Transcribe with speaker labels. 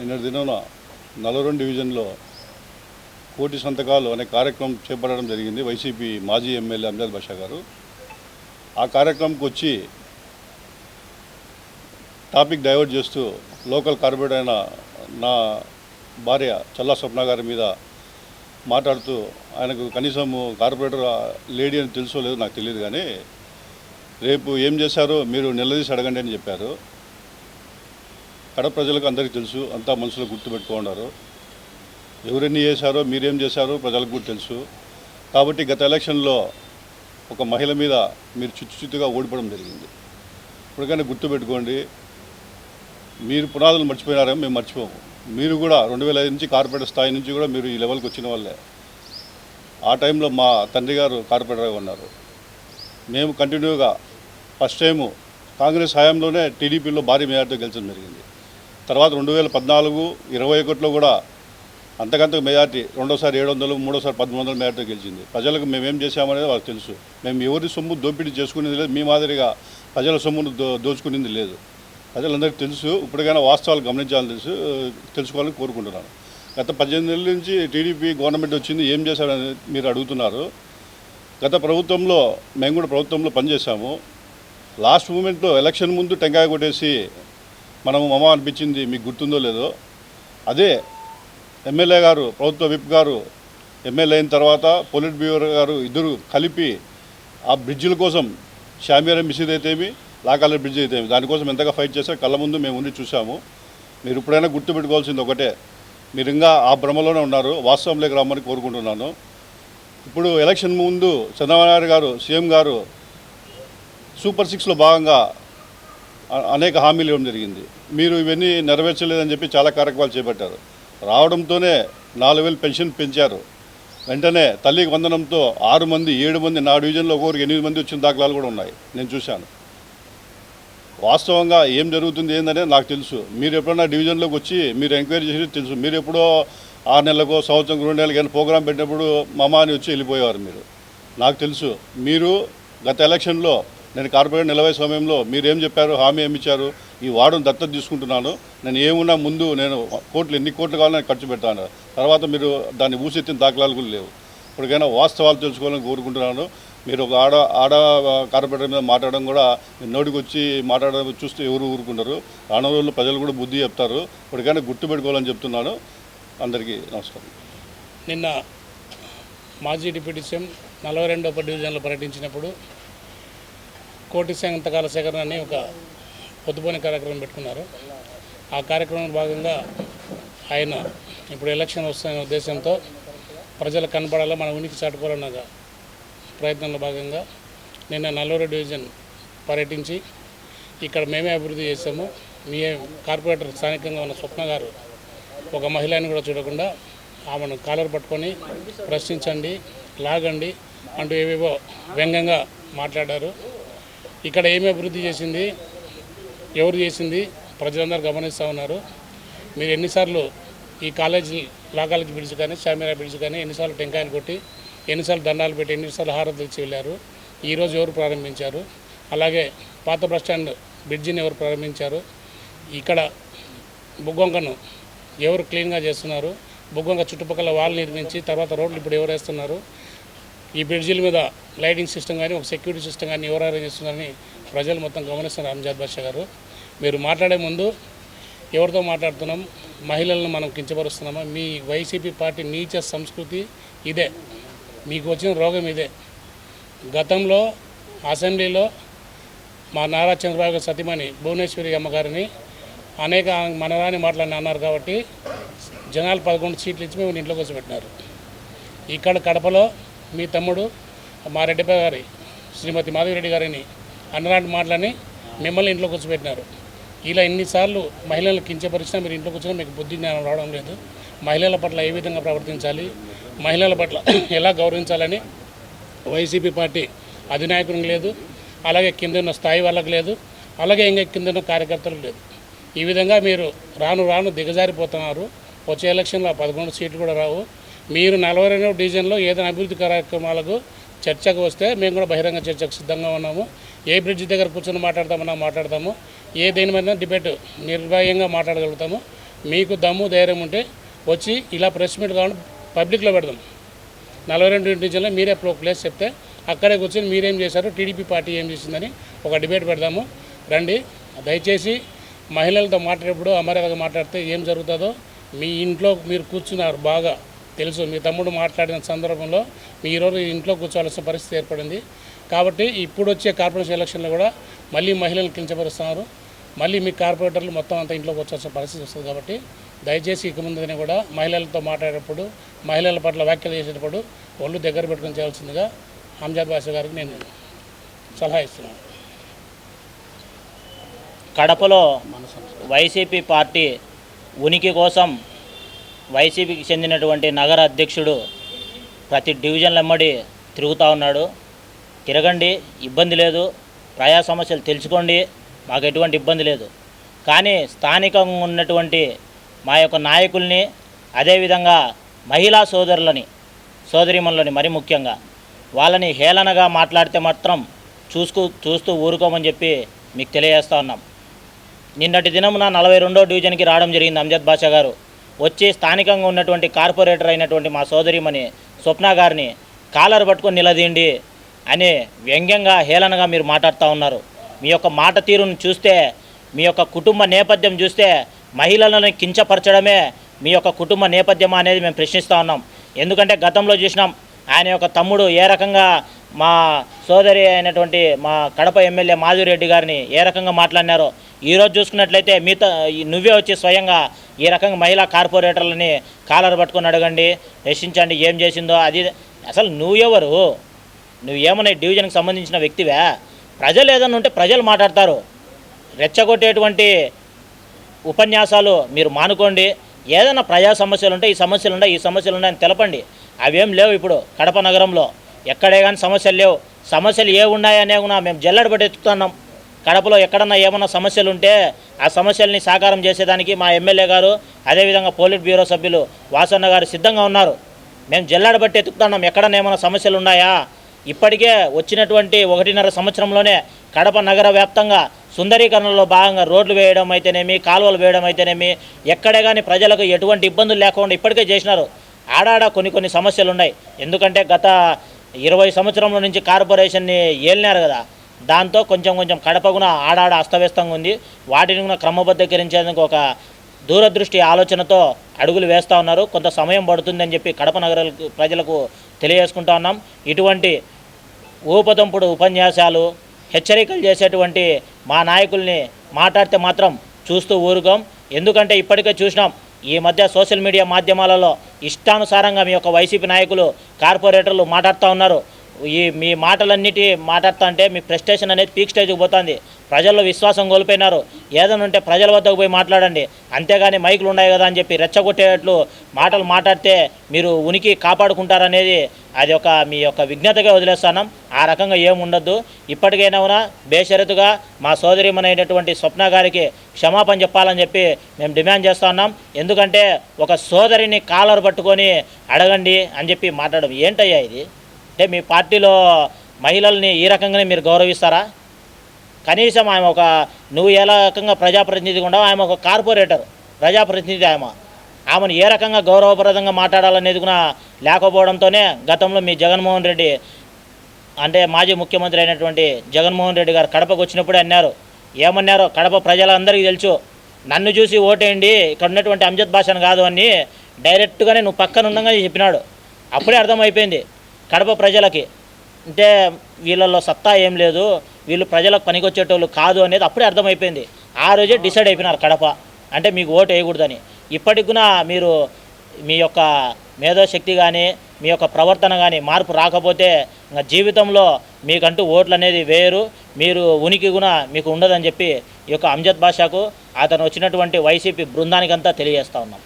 Speaker 1: నిన్నటి దినాన నలవరం డివిజన్లో కోటి సంతకాలు అనే కార్యక్రమం చేపట్టడం జరిగింది. వైసీపీ మాజీ ఎమ్మెల్యే అంజాద్ బాషా గారు. ఆ కార్యక్రమంకి వచ్చి టాపిక్ డైవర్ట్ చేస్తూ లోకల్ కార్పొరేటర్ అయిన నా భార్య చల్లా స్వప్న గారి మీద మాట్లాడుతూ ఆయనకు కనీసం కార్పొరేటర్ లేడీ అని తెలుసో లేదో నాకు తెలియదు కానీ రేపు ఏం చేశారో మీరు నిలదీసి అడగండి అని చెప్పారు. కడప ప్రజలకు అందరికీ తెలుసు అంతా మనసులో గుర్తుపెట్టుకున్నారు ఎవరెన్ని చేశారో మీరేం చేశారో ప్రజలకు కూడా తెలుసు. కాబట్టి గత ఎలక్షన్లో ఒక మహిళ మీద మీరు చుచ్చు చుట్టుగా ఓడిపోవడం జరిగింది. ఇప్పటికైనా గుర్తుపెట్టుకోండి మీరు పునాదులు మర్చిపోయినారేమో మేము మర్చిపోము. మీరు కూడా రెండు వేల ఐదు నుంచి కార్పొరేటర్ స్థాయి నుంచి కూడా మీరు ఈ లెవెల్కి వచ్చిన వాళ్ళే. ఆ టైంలో మా తండ్రి గారు కార్పొరేటర్గా ఉన్నారు. మేము కంటిన్యూగా ఫస్ట్ టైము కాంగ్రెస్ హయాంలోనే టీడీపీలో భారీ మేయర్తో గెలిచడం జరిగింది. తర్వాత రెండు వేల పద్నాలుగు ఇరవై ఒకటిలో కూడా అంతకంత మెజార్టీ రెండోసారి ఏడు వందలు మూడోసారి పద్మూడు వందల మేరతో గెలిచింది. ప్రజలకు మేము ఏం చేశామనేది వాళ్ళకి తెలుసు. మేము ఎవరి సొమ్ము దోపిడీ చేసుకునేది లేదు. మీ మాదిరిగా ప్రజల సొమ్మును దో దోచుకునేది లేదు. ప్రజలందరికీ తెలుసు. ఇప్పటికైనా వాస్తవాలు గమనించాలని తెలుసు. తెలుసుకోవాలని కోరుకుంటున్నాను. గత పద్దెనిమిది నెలల నుంచి టీడీపీ గవర్నమెంట్ వచ్చింది. ఏం చేశారని మీరు అడుగుతున్నారు. గత ప్రభుత్వంలో మేము కూడా ప్రభుత్వంలో పనిచేశాము. లాస్ట్ మూమెంట్లో ఎలక్షన్ ముందు టెంకాయ కొట్టేసి మనం మమ అనిపించింది మీకు గుర్తుందో లేదో. అదే ఎమ్మెల్యే గారు ప్రభుత్వ విప్ గారు ఎమ్మెల్యే అయిన తర్వాత పొలిట్ బ్యూరో గారు ఇద్దరు కలిపి ఆ బ్రిడ్జిల కోసం షామియారం మిసిద్ అయితేమి లాకాల బ్రిడ్జ్ అయితేమి దానికోసం ఎంతగా ఫైట్ చేశారు కళ్ళ ముందు మేము ఉండి చూసాము మీరు ఇప్పుడైనా గుర్తుపెట్టుకోవాల్సింది ఒకటే మీరు ఇంకా ఆ భ్రమలోనే ఉన్నారు వాస్తవంలోకి రమ్మని కోరుకుంటున్నాను. ఇప్పుడు ఎలక్షన్ ముందు చంద్రబాబు నాయుడు గారు సీఎం గారు సూపర్ సిక్స్లో భాగంగా అనేక హామీలు ఇవ్వడం జరిగింది. మీరు ఇవన్నీ నెరవేర్చలేదని చెప్పి చాలా కార్యక్రమాలు చేపట్టారు. రావడంతోనే నాలుగు వేలు పెన్షన్ పెంచారు. వెంటనే తల్లికి వందనంతో ఆరు మంది ఏడు మంది నా డివిజన్లో ఒకరికి ఎనిమిది మంది వచ్చిన దాఖలాలు కూడా ఉన్నాయి. నేను చూశాను. వాస్తవంగా ఏం జరుగుతుంది ఏందనే నాకు తెలుసు. మీరు ఎప్పుడన్నా డివిజన్లోకి వచ్చి మీరు ఎంక్వైరీ చేసి తెలుసు. మీరు ఎప్పుడో ఆరు నెలలకో సంవత్సరం రెండు నెలలకి ఏమైనా ప్రోగ్రాం పెట్టినప్పుడు మమా అని వచ్చి వెళ్ళిపోయేవారు మీరు. నాకు తెలుసు. మీరు గత ఎలక్షన్లో నేను కార్పొరేట్ నిలవే సమయంలో మీరు ఏం చెప్పారు హామీ ఏమి ఇచ్చారు ఈ వార్డును దత్తత తీసుకుంటున్నాను నేను ఏమున్నా ముందు నేను కోట్లు ఎన్ని కోట్లు కావాలని ఖర్చు పెడతాను. తర్వాత మీరు దాన్ని ఊసెత్తిన దాఖలాలు కూడా లేవు. ఇప్పటికైనా వాస్తవాలు తెలుసుకోవాలని కోరుకుంటున్నాను. మీరు ఒక ఆడ ఆడ కార్పొరేటర్ మీద మాట్లాడడం కూడా నోటికి వచ్చి మాట్లాడడం చూస్తే ఎవరు ఊరుకుంటారు. రానున్న రోజుల్లో ప్రజలు కూడా బుద్ధి చెప్తారు. ఇప్పటికైనా గుర్తుపెట్టుకోవాలని చెప్తున్నాను. అందరికీ నమస్కారం.
Speaker 2: నిన్న మాజీ డిప్యూటీ సీఎం నలభై రెండవ డివిజన్లో పర్యటించినప్పుడు కోటి సంతకాల సేకరణ అని ఒక పొద్దుపోని కార్యక్రమం పెట్టుకున్నారు. ఆ కార్యక్రమంలో భాగంగా ఆయన ఇప్పుడు ఎలక్షన్ వస్తున్న ఉద్దేశంతో ప్రజలు కనపడాలా మన ఉనికి చాటుకోవాలన్న ప్రయత్నంలో భాగంగా నిన్న నల్లూరు డివిజన్ పర్యటించి ఇక్కడ మేమే అభివృద్ధి చేసాము మీ కార్పొరేటర్ స్థానికంగా ఉన్న స్వప్న గారు ఒక మహిళని కూడా చూడకుండా ఆమెను కాలర్ పట్టుకొని ప్రశ్నించండి లాగండి అంటూ ఏవేవో వ్యంగ్యంగా మాట్లాడారు. ఇక్కడ ఏమి అభివృద్ధి చేసింది ఎవరు చేసింది ప్రజలందరూ గమనిస్తూ ఉన్నారు. మీరు ఎన్నిసార్లు ఈ కాలేజీ లా కాలేజీ బ్రిడ్జ్ కానీ షామీరా బ్రిడ్జ్ కానీ ఎన్నిసార్లు టెంకాయలు కొట్టి ఎన్నిసార్లు దండాలు పెట్టి ఎన్నిసార్లు హారతులు ఇచ్చి వెళ్ళారు ఈరోజు ఎవరు ప్రారంభించారు? అలాగే పాత బస్ స్టాండ్ బ్రిడ్జిని ఎవరు ప్రారంభించారు? ఇక్కడ బుగ్గొంకను ఎవరు క్లీన్గా చేస్తున్నారు? బుగ్గొంక చుట్టుపక్కల వాళ్ళు నిర్మించి తర్వాత రోడ్లు ఇప్పుడు ఎవరు వేస్తున్నారు? ఈ బ్రిడ్జిల మీద లైటింగ్ సిస్టమ్ కానీ ఒక సెక్యూరిటీ సిస్టమ్ కానీ ఎవరు అరేంజ్ చేస్తున్నారని ప్రజలు మొత్తం గమనిస్తున్నారు అంజాద్ బాషా గారు. మీరు మాట్లాడే ముందు ఎవరితో మాట్లాడుతున్నాం? మహిళలను మనం కించపరుస్తున్నామా? మీ వైసీపీ పార్టీ నీచ సంస్కృతి ఇదే. మీకు వచ్చిన రోగం ఇదే. గతంలో అసెంబ్లీలో మా నారా చంద్రబాబు సతీమణి భువనేశ్వరి అమ్మగారిని అనేక మనరాని మాటలని అన్నారు కాబట్టి జనాలు పదకొండు సీట్లు ఇచ్చి మేము ఇంట్లోకి వచ్చి పెట్టినారు. ఇక్కడ కడపలో మీ తమ్ముడు మా రెడ్డిపై గారి శ్రీమతి మాధవిరెడ్డి గారిని అన్నలాంటి మాటలని మిమ్మల్ని ఇంట్లో కూర్చోబెట్టినారు. ఇలా ఎన్నిసార్లు మహిళలను కించపరిచినా మీరు ఇంట్లో కూర్చొని మీకు బుద్ధి జ్ఞానం రావడం లేదు. మహిళల పట్ల ఏ విధంగా ప్రవర్తించాలి? మహిళల పట్ల ఎలా గౌరవించాలని వైసీపీ పార్టీ అధినాయకునికి లేదు అలాగే కిందన్న స్థాయి వాళ్ళకు లేదు అలాగే ఇంకా కిందన్న కార్యకర్తలకు లేదు. ఈ విధంగా మీరు రాను రాను దిగజారిపోతున్నారు. వచ్చే ఎలక్షన్లో పదకొండు సీట్లు కూడా రావు. మీరు నలభై రెండవ డివిజన్లో ఏదైనా అభివృద్ధి కార్యక్రమాలకు చర్చకు వస్తే మేము కూడా బహిరంగ చర్చకు సిద్ధంగా ఉన్నాము. ఏ బ్రిడ్జ్ దగ్గర కూర్చొని మాట్లాడతామన్నా మాట్లాడతాము. ఏ దేని మీద డిబేట్ నిర్భయంగా మాట్లాడగలుగుతాము. మీకు దమ్ము ధైర్యం ఉంటే వచ్చి ఇలా ప్రెస్ మీట్ కావాలి పబ్లిక్లో పెడదాం. నలభై రెండు డివిజన్లో మీరే ప్రో ప్లేస్ చెప్తే అక్కడే కూర్చొని మీరేం చేశారు? టీడీపీ పార్టీ ఏం చేసిందని ఒక డిబేట్ పెడదాము. రండి. దయచేసి మహిళలతో మాట్లాడేప్పుడు అమర్యాదగా మాట్లాడితే ఏం జరుగుతుందో మీ ఇంట్లో మీరు కూర్చున్నారు బాగా. తెలుసు. మీ తమ్ముడు మాట్లాడిన సందర్భంలో మీ ఈరోజు ఇంట్లో కూర్చోవాల్సిన పరిస్థితి ఏర్పడింది. కాబట్టి ఇప్పుడు వచ్చే కార్పొరేషన్ ఎలక్షన్లో కూడా మళ్ళీ మహిళలు కించపరుస్తున్నారు. మళ్ళీ మీ కార్పొరేటర్లు మొత్తం అంతా ఇంట్లో కూర్చోవాల్సిన పరిస్థితి వస్తుంది కాబట్టి దయచేసి ఇక ముందుని కూడా మహిళలతో మాట్లాడేటప్పుడు మహిళల పట్ల వ్యాఖ్యలు చేసేటప్పుడు ఒళ్ళు దగ్గర పెట్టుకుని చేయాల్సిందిగా అంజాద్ బాషా గారికి నేను సలహా ఇస్తున్నాను.
Speaker 3: కడపలో వైసీపీ పార్టీ ఉనికి కోసం వైసీపీకి చెందినటువంటి నగర అధ్యక్షుడు ప్రతి డివిజన్ల ఎమ్మడి తిరుగుతూ ఉన్నాడు. తిరగండి ఇబ్బంది లేదు. ప్రజా సమస్యలు తెలుసుకోండి. మాకు ఎటువంటి ఇబ్బంది లేదు. కానీ స్థానికంగా ఉన్నటువంటి మా యొక్క నాయకుల్ని అదేవిధంగా మహిళా సోదరులని సోదరిమణులని మరి ముఖ్యంగా వాళ్ళని హేళనగా మాట్లాడితే మాత్రం చూసుకు చూస్తూ ఊరుకోమని చెప్పి మీకు తెలియజేస్తా ఉన్నాం. నిన్నటి దినమున నలభై రెండో డివిజన్కి రావడం జరిగింది. అంజద్ బాషా గారు. వచ్చి స్థానికంగా ఉన్నటువంటి కార్పొరేటర్ అయినటువంటి మా సోదరిమణి స్వప్న గారిని కాలర్ పట్టుకొని నిలదీయండి అని వ్యంగ్యంగా హేళనగా మీరు మాట్లాడుతూ ఉన్నారు. మీ యొక్క మాట తీరును చూస్తే మీ యొక్క కుటుంబ నేపథ్యం చూస్తే మహిళలను కించపరచడమే మీ యొక్క కుటుంబ నేపథ్యం అనేది మేము ప్రశ్నిస్తూ ఉన్నాం. ఎందుకంటే గతంలో చూసినాం ఆయన యొక్క తమ్ముడు ఏ రకంగా మా సోదరి అయినటువంటి మా కడప ఎమ్మెల్యే మాధురెడ్డి గారిని ఏ రకంగా మాట్లాడినారో ఈరోజు చూసుకున్నట్లయితే మీతో నువ్వే వచ్చి స్వయంగా ఈ రకంగా మహిళా కార్పొరేటర్లని కాలర్ పట్టుకొని అడగండి ప్రశ్నించండి ఏం చేసిందో అది అసలు నువ్వెవరు? నువ్వేమన్నా డివిజన్కి సంబంధించిన వ్యక్తివే? ప్రజలు ఏదన్నా ఉంటే ప్రజలు మాట్లాడతారు. రెచ్చగొట్టేటువంటి ఉపన్యాసాలు మీరు మానుకోండి. ఏదైనా ప్రజా సమస్యలు ఉంటే ఈ సమస్యలు ఉన్నాయి ఈ సమస్యలు ఉన్నాయని తెలపండి. అవేం లేవు ఇప్పుడు కడప నగరంలో. ఎక్కడే కానీ సమస్యలు లేవు. సమస్యలు ఏ ఉన్నాయనే కూడా మేము జల్లెడ ఎత్తుతున్నాం కడపలో ఎక్కడన్నా ఏమన్నా సమస్యలు ఉంటే ఆ సమస్యల్ని సాకారం చేసేదానికి మా ఎమ్మెల్యే గారు అదేవిధంగా పోలిట్ బ్యూరో సభ్యులు వాసన్న గారు సిద్ధంగా ఉన్నారు. మేము జల్లెడ బట్టి ఎత్తుకుతున్నాం ఎక్కడన్నా ఏమైనా సమస్యలు ఉన్నాయా ఇప్పటికే వచ్చినటువంటి ఒకటిన్నర సంవత్సరంలోనే కడప నగర వ్యాప్తంగా సుందరీకరణలో భాగంగా రోడ్లు వేయడం అయితేనేమి కాలువలు వేయడం అయితేనేమి ఎక్కడే కానీ ప్రజలకు ఎటువంటి ఇబ్బందులు లేకుండా ఇప్పటికే చేసినారు. ఆడాడ కొన్ని కొన్ని సమస్యలు ఉన్నాయి ఎందుకంటే గత ఇరవై సంవత్సరంలో నుంచి కార్పొరేషన్ని ఏలినారు కదా. దాంతో కొంచెం కొంచెం కడప కూడా ఆడాడ అస్తవ్యస్తంగా ఉంది. వాటిని కూడా క్రమబద్ధీకరించేందుకు ఒక దూరదృష్టి ఆలోచనతో అడుగులు వేస్తూ ఉన్నారు. కొంత సమయం పడుతుందని చెప్పి కడప నగర ప్రజలకు తెలియజేసుకుంటా ఉన్నాం. ఇటువంటి ఊపదంపుడు ఉపన్యాసాలు హెచ్చరికలు చేసేటువంటి మా నాయకుల్ని మాట్లాడితే మాత్రం చూస్తూ ఊరుకోం. ఎందుకంటే ఇప్పటికే చూసినాం ఈ మధ్య సోషల్ మీడియా మాధ్యమాలలో ఇష్టానుసారంగా మీ యొక్క వైసీపీ నాయకులు కార్పొరేటర్లు మాట్లాడుతూ ఉన్నారు. ఈ మీ మాటలన్నిటి మాట్లాడుతూ అంటే మీ ప్రెస్టేషన్ అనేది పీక్ స్టేజ్కి పోతుంది. ప్రజల్లో విశ్వాసం కోల్పోయినారు. ఏదైనా ఉంటే ప్రజల వద్దకు పోయి మాట్లాడండి. అంతేగాని మైకులు ఉన్నాయి కదా అని చెప్పి రెచ్చగొట్టేట్లు మాటలు మాట్లాడితే మీరు ఉనికి కాపాడుకుంటారనేది అది ఒక మీ యొక్క విజ్ఞతగా వదిలేస్తాను. ఆ రకంగా ఏముండద్దు. ఇప్పటికైనా బేషరతుగా మా సోదరిమనైనటువంటి స్వప్న గారికి క్షమాపణ చెప్పాలని చెప్పి మేము డిమాండ్ చేస్తున్నాం ఎందుకంటే ఒక సోదరిని కాలర్ పట్టుకొని అడగండి అని చెప్పి మాట్లాడడం. ఏంటయ్యా ఇది? అంటే మీ పార్టీలో మహిళల్ని ఈ రకంగానే మీరు గౌరవిస్తారా? కనీసం ఆమె ఒక నువ్వు ఏ రకంగా ప్రజాప్రతినిధిగా ఉండవు ఆమె ఒక కార్పొరేటర్ ప్రజాప్రతినిధి ఆమె ఆమెను ఏ రకంగా గౌరవప్రదంగా మాట్లాడాలనేది కూడా లేకపోవడంతోనే గతంలో మీ జగన్మోహన్ రెడ్డి అంటే మాజీ ముఖ్యమంత్రి అయినటువంటి జగన్మోహన్ రెడ్డి గారు కడపకు వచ్చినప్పుడే అన్నారు. ఏమన్నారో? కడప ప్రజలందరికీ తెలుసు. నన్ను చూసి ఓటేయండి ఇక్కడ ఉన్నటువంటి అంజద్ భాషను కాదు అని డైరెక్ట్గానే నువ్వు పక్కన ఉండగానే చెప్పినాడు. అప్పుడే అర్థమైపోయింది. కడప ప్రజలకి. అంటే వీళ్ళల్లో సత్తా ఏం లేదు. వీళ్ళు ప్రజలకు పనికొచ్చేటోళ్ళు కాదు అనేది అప్పుడే అర్థమైపోయింది. ఆ రోజే డిసైడ్ అయిపోయినారు కడప. అంటే మీకు ఓటు వేయకూడదని. ఇప్పటికి మీరు మీ యొక్క మేధోశక్తి కానీ మీ యొక్క ప్రవర్తన కానీ మార్పు రాకపోతే ఇంకా జీవితంలో మీకంటూ ఓట్లు అనేది వేయరు. మీరు ఉనికి కూడా మీకు ఉండదని చెప్పి ఈ యొక్క అంజద్ బాషాకు అతను వచ్చినటువంటి వైసీపీ బృందానికంతా తెలియజేస్తా ఉన్నాం.